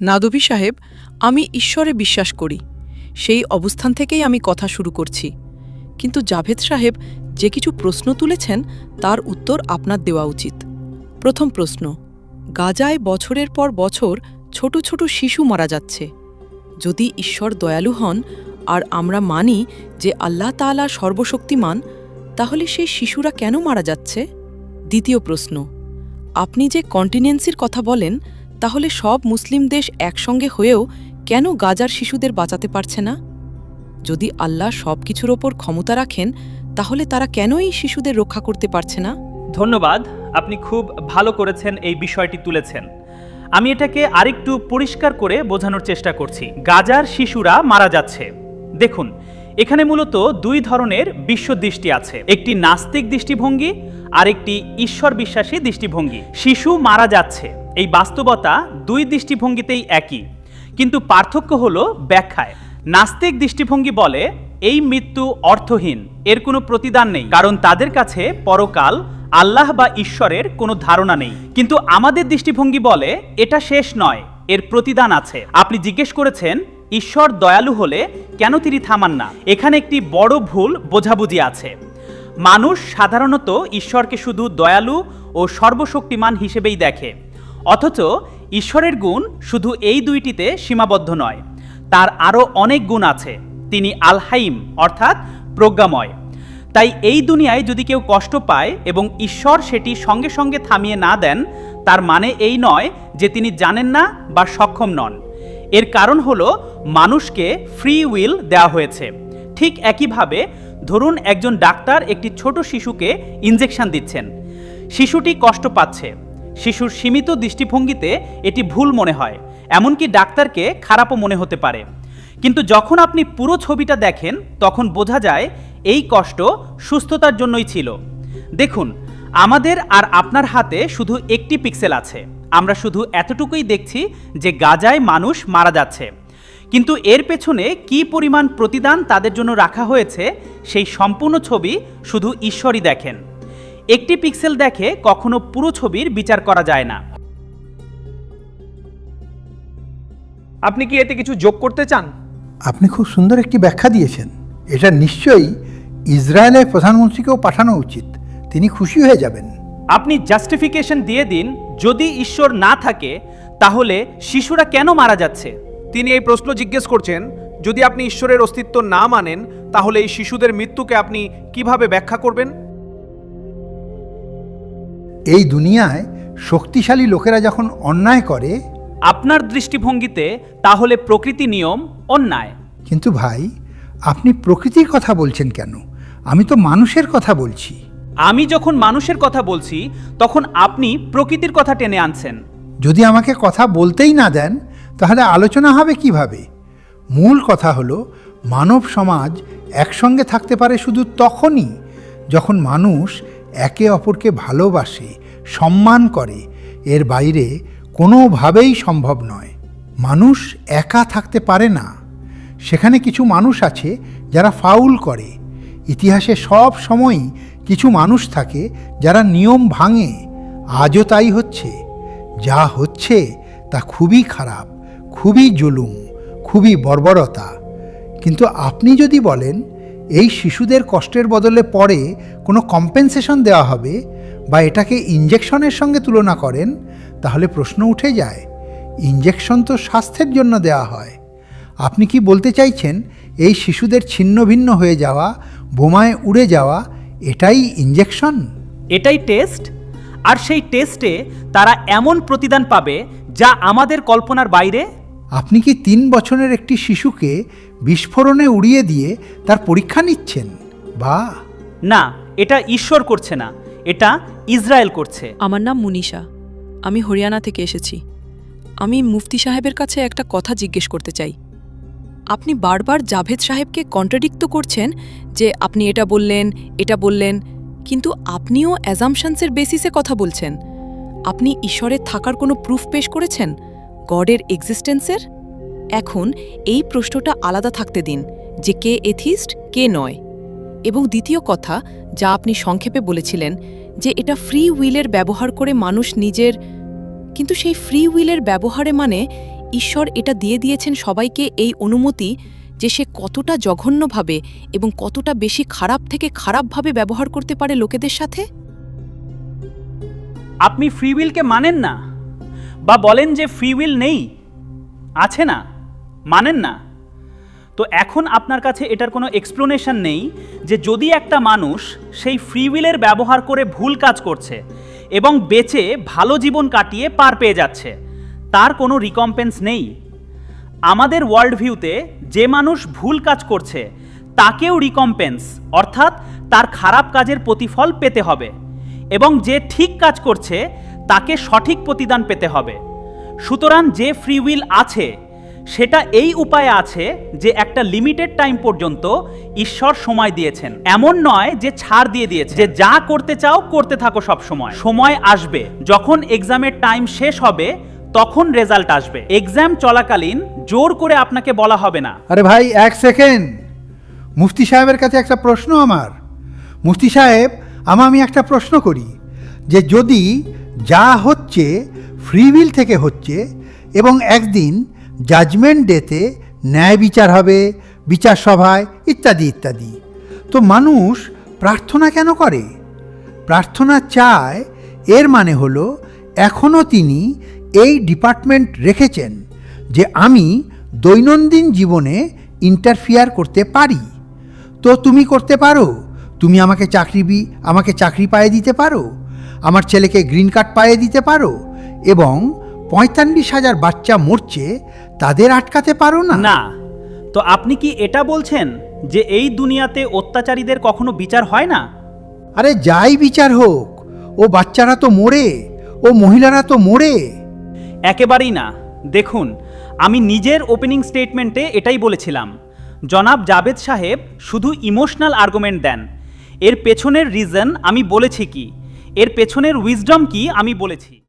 নাদবী সাহেব, আমি ঈশ্বরে বিশ্বাস করি। সেই অবস্থান থেকেই আমি কথা শুরু করছি। কিন্তু জাভেদ সাহেব যে কিছু প্রশ্ন তুলেছেন, তার উত্তর আপনার দেওয়া উচিত। প্রথম প্রশ্ন, গাজায় বছরের পর বছর ছোট ছোট শিশু মারা যাচ্ছে। যদি ঈশ্বর দয়ালু হন, আর আমরা মানি যে আল্লাহ তাআলা সর্বশক্তিমান, তাহলে সেই শিশুরা কেন মারা যাচ্ছে? দ্বিতীয় প্রশ্ন, আপনি যে কন্টিনেন্সির কথা বলেন তাহলে সব মুসলিম দেশ একসঙ্গে হয়েও কেন গাজার শিশুদের বাঁচাতে পারছে না? যদি আল্লাহ সব কিছুর ওপর ক্ষমতা রাখেন, তাহলে তারা কেন এই শিশুদের রক্ষা করতে পারছে না? ধন্যবাদ, আপনি খুব ভালো করেছেন এই বিষয়টি তুলেছেন। আমি এটাকে আরেকটু পরিষ্কার করে বোঝানোর চেষ্টা করছি। গাজার শিশুরা মারা যাচ্ছে। দেখুন, এখানে মূলত দুই ধরনের বিশ্ব দৃষ্টি আছে। একটি নাস্তিক দৃষ্টিভঙ্গি আর একটি ঈশ্বর বিশ্বাসী দৃষ্টিভঙ্গি। শিশু মারা যাচ্ছে। এই বাস্তবতা দুই দৃষ্টিভঙ্গিতেই একই। কিন্তু পার্থক্য হলো ব্যাখ্যায়। নাস্তিক দৃষ্টিভঙ্গি বলে, এই মৃত্যু অর্থহীন, এর কোনো প্রতিদান নেই। কারণ তাদের কাছে পরকাল, আল্লাহ বা ঈশ্বরের কোনো ধারণা নেই। কিন্তু আমাদের দৃষ্টিভঙ্গি বলে, এটা শেষ নয়, এর প্রতিদান আছে। আপনি জিজ্ঞেস করেছেন, ঈশ্বর দয়ালু হলে কেন তিনি থামান না? এখানে একটি বড় ভুল বোঝাবুঝি আছে। মানুষ সাধারণত ঈশ্বরকে শুধু দয়ালু ও সর্বশক্তিমান হিসেবেই দেখে। অথচ ঈশ্বরের গুণ শুধু এই দুইটিতে সীমাবদ্ধ নয়, তার আরও অনেক গুণ আছে। তিনি আলহাইম, অর্থাৎ প্রজ্ঞাময়। তাই এই দুনিয়ায় যদি কেউ কষ্ট পায় এবং ঈশ্বর সেটি সঙ্গে সঙ্গে থামিয়ে না দেন, তার মানে এই নয় যে তিনি জানেন না বা সক্ষম নন। এর কারণ হলো মানুষকে ফ্রি উইল দেওয়া হয়েছে। ঠিক একইভাবে ধরুন একজন ডাক্তার একটি ছোট শিশুকে ইনজেকশন দিচ্ছেন। শিশুটি কষ্ট পাচ্ছে। শিশুর সীমিত দৃষ্টিভঙ্গিতে এটি ভুল মনে হয়, এমনকি ডাক্তারকে খারাপও মনে হতে পারে। কিন্তু যখন আপনি পুরো ছবিটা দেখেন, তখন বোঝা যায় এই কষ্ট সুস্থতার জন্যই ছিল। দেখুন, আমাদের আর আপনার হাতে শুধু একটি পিক্সেল আছে। আমরা শুধু এতটুকুই দেখছি যে গাজায় মানুষ মারা যাচ্ছে। কিন্তু এর পেছনে কি পরিমাণ প্রতিদান তাদের জন্য রাখা হয়েছে, সেই সম্পূর্ণ ছবি শুধু ঈশ্বরই দেখেন। একটি পিক্সেল দেখে কখনো পুরো ছবির বিচার করা যায় না। আপনি কি এতে কিছু যোগ করতে চান? আপনি খুব সুন্দর একটি ব্যাখ্যা দিয়েছেন। এটা নিশ্চয়ই ইসরায়েলের প্রধানমন্ত্রীকেও পাঠানো উচিত। তিনি খুশি হয়ে যাবেন। আপনি জাস্টিফিকেশন দিয়ে দিন যদি ঈশ্বর না থাকে তাহলে শিশুরা কেন মারা যাচ্ছে? তিনি এই প্রশ্ন জিজ্ঞেস করছেন যদি আপনি ঈশ্বরের অস্তিত্ব না মানেন তাহলে এই শিশুদের মৃত্যুকে আপনি কীভাবে ব্যাখ্যা করবেন? এই দুনিয়ায় শক্তিশালী লোকেরা যখন অন্যায় করে আপনার দৃষ্টিভঙ্গিতে তাহলে প্রকৃতি নিয়ম অন্যায়। কিন্তু ভাই আপনি প্রকৃতির কথা বলছেন কেন? আমি তো মানুষের কথা বলছি। আমি যখন মানুষের কথা বলছি তখন আপনি প্রকৃতির কথা টেনে আনছেন। যদি আমাকে কথা বলতেই না দেন তাহলে আলোচনা হবে কীভাবে? মূল কথা হলো মানব সমাজ একসঙ্গে থাকতে পারে শুধু তখনই যখন মানুষ একে অপরকে ভালোবাসে, সম্মান করে, এর বাইরে কোনোভাবেই সম্ভব নয়। মানুষ একা থাকতে পারে না। সেখানে কিছু মানুষ আছে যারা ফাউল করে। ইতিহাসে সব সময়ই কিছু মানুষ থাকে যারা নিয়ম ভাঙে। আজও তাই হচ্ছে। যা হচ্ছে তা খুবই খারাপ, খুবই জুলুম, খুবই বর্বরতা। কিন্তু আপনি যদি বলেন, এই শিশুদের কষ্টের বদলে পরে কোনো কম্পেনসেশন দেওয়া হবে বা এটাকে ইঞ্জেকশনের সঙ্গে তুলনা করেন তাহলে প্রশ্ন উঠে যায় ইঞ্জেকশন তো স্বাস্থ্যের জন্য দেওয়া হয়। আপনি কি বলতে চাইছেন এই শিশুদের ছিন্ন ভিন্ন হয়ে যাওয়া বোমায় উড়ে যাওয়া এটাই ইঞ্জেকশন এটাই টেস্ট আর সেই টেস্টে তারা এমন প্রতিদান পাবে যা আমাদের কল্পনার বাইরে? আপনি কি তিন বছরের একটি শিশুকে বিস্ফোরণে উড়িয়ে দিয়ে তার পরীক্ষা নিচ্ছেন বা? না এটা ঈশ্বর করছে না, এটা ইসরায়েল করছে। আমার নাম মুনিশা আমি হরিয়ানা থেকে এসেছি। আমি মুফতি সাহেবের কাছে একটা কথা জিজ্ঞেস করতে চাই। আপনি বারবার জাভেদ সাহেবকে কন্ট্রাডিক্ট করছেন যে আপনি এটা বললেন এটা বললেন, কিন্তু আপনিও অ্যাজামশনসের বেসিসে কথা বলছেন। আপনি ঈশ্বরের থাকার কোনো প্রুফ পেশ করেছেন? গডের এক্সিস্টেন্সের এখন এই প্রশ্নটা আলাদা থাকতে দিন, যে কে এথিস্ট কে নয়। এবং দ্বিতীয় কথা যা আপনি সংক্ষেপে বলেছিলেন যে এটা ফ্রি উইলের ব্যবহার করে মানুষ নিজের, কিন্তু সেই ফ্রি উইলের ব্যবহারে মানে ঈশ্বর এটা দিয়ে দিয়েছেন সবাইকে এই অনুমতি যে সে কতটা জঘন্যভাবে এবং কতটা বেশি খারাপ থেকে খারাপভাবে ব্যবহার করতে পারে লোকেদের সাথে? আপনি ফ্রি উইলকে মানেন না বা বলেন যে ফ্রি উইল নেই, আছে না, মানেন না। তো এখন আপনার কাছে এটার কোনো এক্সপ্লেনেশন নেই যে যদি একটা মানুষ সেই ফ্রি উইলের ব্যবহার করে ভুল কাজ করছে এবং বেঁচে ভালো জীবন কাটিয়ে পার পেয়ে যাচ্ছে, তার কোনো রিকম্পেন্স নেই। আমাদের ওয়ার্ল্ড ভিউতে যে মানুষ ভুল কাজ করছে, তাকেও রিকম্পেন্স অর্থাৎ তার খারাপ কাজের প্রতিফল পেতে হবে এবং যে ঠিক কাজ করছে, তাকে সঠিক প্রতিদান পেতে হবে। সুতরাং যে ফ্রি উইল আছে সেটা এই উপায়ে আছে যে একটা লিমিটেড টাইম পর্যন্ত ঈশ্বর সময় দিয়েছেন। এমন নয় যে ছাড় দিয়ে দিয়েছে। যে যা করতে চাও, করতে থাকো সব সময় সময় আসবে। যখন এক্সামের টাইম শেষ হবে, তখন রেজাল্ট আসবে। এক্সাম চলাকালীন জোর করে আপনাকে বলা হবে না। আরে ভাই, এক সেকেন্ড মুফতি সাহেবের কাছে একটা প্রশ্ন আমার। মুফতি সাহেব, আমা আমি একটা প্রশ্ন করি। যে যদি যা হচ্ছে ফ্রি উইল থেকে হচ্ছে এবং একদিন জাজমেন্ট ডেতে ন্যায় বিচার হবে, বিচার সভায়, ইত্যাদি ইত্যাদি। তো মানুষ প্রার্থনা কেন করে? প্রার্থনা চায়, এর মানে হলো এখনও তিনি এই ডিপার্টমেন্ট রেখেছেন যে আমি দৈনন্দিন জীবনে ইন্টারফিয়ার করতে পারি। তো তুমি করতে পারো? তুমি আমাকে চাকরি আমাকে চাকরি পাইয়ে দিতে পারো? আমার ছেলেকে গ্রিন কার্ড পাইয়ে দিতে পারো? এবং পঁয়তাল্লিশ হাজার বাচ্চা মরছে তাদের আটকাতে পারো না। না। তো আপনি কি এটা বলছেন যে এই দুনিয়াতে অত্যাচারীদের কখনো বিচার হয় না? আরে যাই বিচার হোক ও বাচ্চারা তো মরে ও মহিলারা তো মরে। একেবারেই না। দেখুন আমি নিজের ওপেনিং স্টেটমেন্টে এটাই বলেছিলাম। জনাব জাভেদ সাহেব শুধু ইমোশনাল আর্গুমেন্ট দেন। এর পেছনের রিজন আমি বলেছি কি? এর পেছনের উইজডম কি আমি বলেছি?